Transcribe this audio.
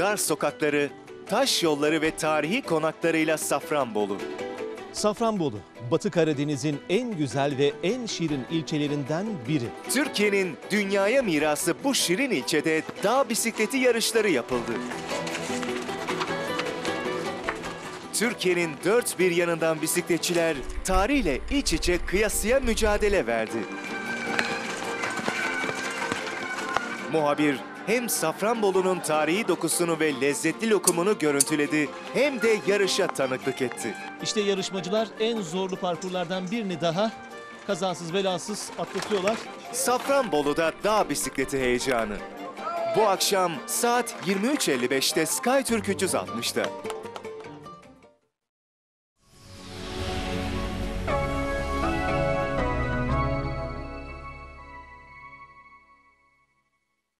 dar sokakları, taş yolları ve tarihi konaklarıyla Safranbolu. Safranbolu, Batı Karadeniz'in en güzel ve en şirin ilçelerinden biri. Türkiye'nin dünyaya mirası bu şirin ilçede dağ bisikleti yarışları yapıldı. Türkiye'nin dört bir yanından bisikletçiler tarihle iç içe kıyasıya mücadele verdi. Muhabir hem Safranbolu'nun tarihi dokusunu ve lezzetli lokumunu görüntüledi hem de yarışa tanıklık etti. İşte yarışmacılar en zorlu parkurlardan birini daha kazasız belasız atlatıyorlar. Safranbolu'da dağ bisikleti heyecanı. Bu akşam saat 23.55'te SkyTürk 360'da.